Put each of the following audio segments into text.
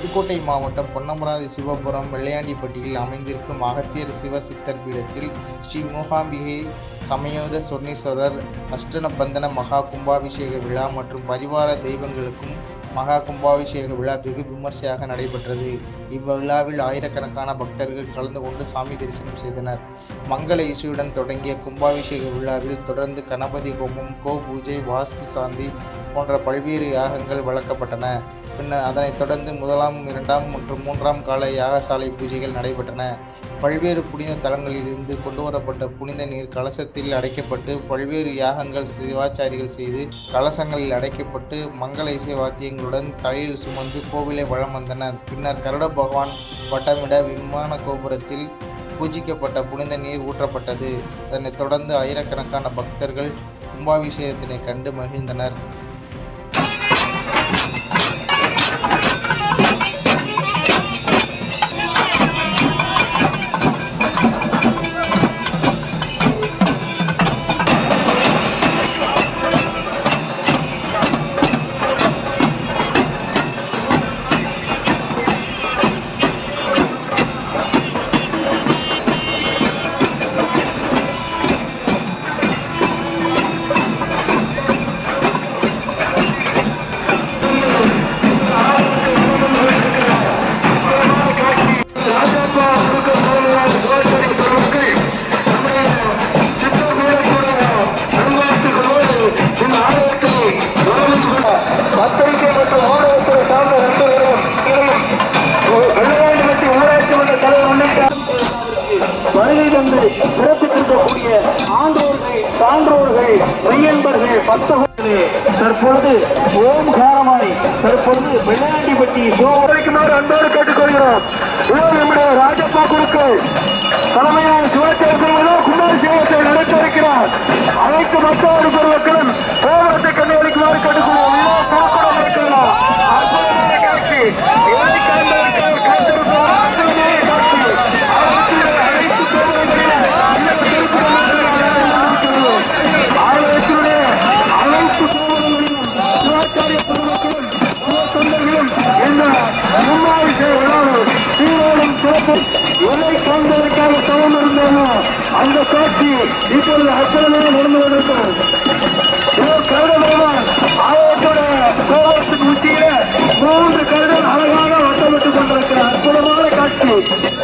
புதுக்கோட்டை மாவட்டம் பொன்னமராதி சிவபுரம் வெள்ளையாண்டிப்பட்டியில் அமைந்திருக்கும் அகத்தியர் சிவ சித்தர் பீடத்தில் ஸ்ரீ மூகாம்பிகை சமயோத சொர்ணீஸ்வரர் அஷ்டனபந்தன மகா கும்பாபிஷேக விழா மற்றும் பரிவார தெய்வங்களுக்கும் மகா கும்பாபிஷேக விழா வெகு விமர்சையாக நடைபெற்றது. இவ்விழாவில் ஆயிரக்கணக்கான பக்தர்கள் கலந்து கொண்டு சாமி தரிசனம் செய்தனர். மங்கள இசையுடன் தொடங்கிய கும்பாபிஷேக விழாவில் தொடர்ந்து கணபதி ஹோமம் கோ பூஜை வாஸ்து சாந்தி போன்ற பல்வேறு யாகங்கள் வளர்க்கப்பட்டன பின்னர் அதனைத் தொடர்ந்து முதலாம் இரண்டாம் மற்றும் மூன்றாம் கால யாகசாலை பூஜைகள் நடைபெற்றன. பல்வேறு புனித தலங்களிலிருந்து கொண்டுவரப்பட்ட புனித நீர் கலசத்தில் அடைக்கப்பட்டு பல்வேறு யாகங்கள் சிவாச்சாரிகள் செய்து கலசங்களில் அடைக்கப்பட்டு மங்கள இசை வாத்தியங்களுடன் தலையில் சுமந்து கோவிலை வளம் வந்தனர். பின்னர் கருட பகவான் வட்டமிட விமான கோபுரத்தில் பூஜிக்கப்பட்ட புனித நீர் ஊற்றப்பட்டது. அதனைத் தொடர்ந்து ஆயிரக்கணக்கான பக்தர்கள் கும்பாபிஷேகத்தினை கண்டு மகிழ்ந்தனர். பத்திரிகை மற்றும் ஊடகத்துறை சார்ந்த நண்பர்களும் வெள்ளையாண்டுபட்டி ஊராட்சி மன்ற தலைவர் உள்ளிட்ட வருகை தந்து சிறப்பித்திருக்கக்கூடிய ஆண்டோர்கள் சான்றோர்கள் மெய்யன்பர்கள் பக்தர்களே தற்பொழுது ஓம் காரமாய் தற்பொழுது வெள்ளையாண்டிப்பட்டி சோதனைக்குமாறு அன்போடு கேட்டுக்கொள்கிறோம். ஓம் நம்முடைய ராஜப்பா குழுக்கள் தலைமையான சிவாச்சாரியர்களும் குமார் சிவத்தை நடத்த இருக்கிறார் அனைத்து மக்களோடு பெருமக்களும் கோபுரத்தை கண்டுகளிக்குமாறு கேட்டுக்கொள்வோம் இதோ போக்குவரத்து இருக்கிறோம் அற்புதமான காட்சி இறுதி காண்பதற்காக காத்திருக்கிறோம் அற்புதமான காட்சி ஆலயத்திலே அனைத்து கோபுரங்களிலும் இந்த திருக்குறள் இருக்கிறோம் ஆலயத்தினுடைய அனைத்து கோபுரங்களிலும் சிவாச்சாரிய பெருமக்களும் சிவத்தொண்டர்களும் இந்த முன்னாள் விழாவில் சீரோடும் சிறப்பு எதை காண்பதற்காக தவம் இருந்தோமோ அந்த காட்சி இப்பொழுது அச்சலமாக நடந்து கொண்டிருக்கிறது இதோ கருடபகவான் ஆலயத்தோட கோபுரத்துக்கு உச்சியில மூன்று கருடன் அழகாக வட்டமிட்டுக் கொண்டிருக்கிற அற்புதமான காட்சி.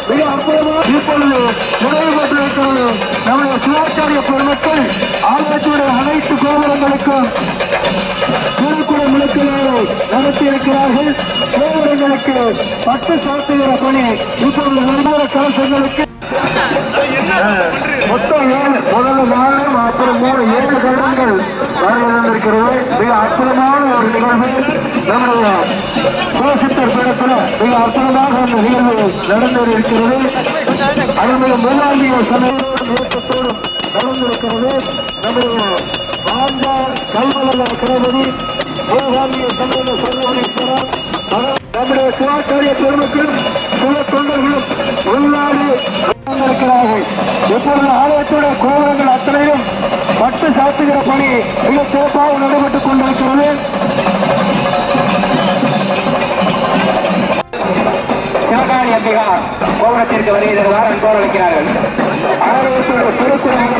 மிக அற்புதமாக இப்பொழுது நிறைவு பெற்றிருக்கிறது. நம்முடைய சிவாச்சாரிய பெருமக்கள் ஆலயத்துடைய அனைத்து கோபுரங்களுக்கும் நடத்தியிருக்கிறார்கள். நடத்தி பட்டு சாத்துகிற பணி. இப்பொழுது நிர்மாண கலசங்களுக்கு மொத்தம் ஏழு முதல்ல நாலு அப்புறம் மூணு ஏழு வருடங்கள் வரவிருந்திருக்கிறது மிக அற்புதமான ஒரு நிகழ்வு. நம்முடைய சிவசித்தர் பீடத்தில் மிக அற்புதமாக அந்த நிகழ்வு நடந்து இருக்கிறது அதனுடைய மூலாங்கிய சமயத்தோடும் நடந்திருக்கிறது நம்முடைய கல்வல்ல கிரகதி மூலாங்கிய சம்பந்த சர்வீஸ்வரர் நம்முடைய சிவாச்சாரிய பெருமக்களும் சில தொண்டர்களும் உள்நாடு இருக்கிறார்கள் இப்பொழுது ஆலயத்துடைய கோபுரங்கள் அத்தனையும் பட்டு சாத்துகிற பணி மிக சிறப்பாக நடைபெற்றுக் கொண்டிருக்கிறது. சிவகாணி அம்பிகார் கோபுரத்திற்கு வருகை தருவார் அன்போடு அழைக்கிறார்கள். ஆலயத்துடைய திருக்குறள்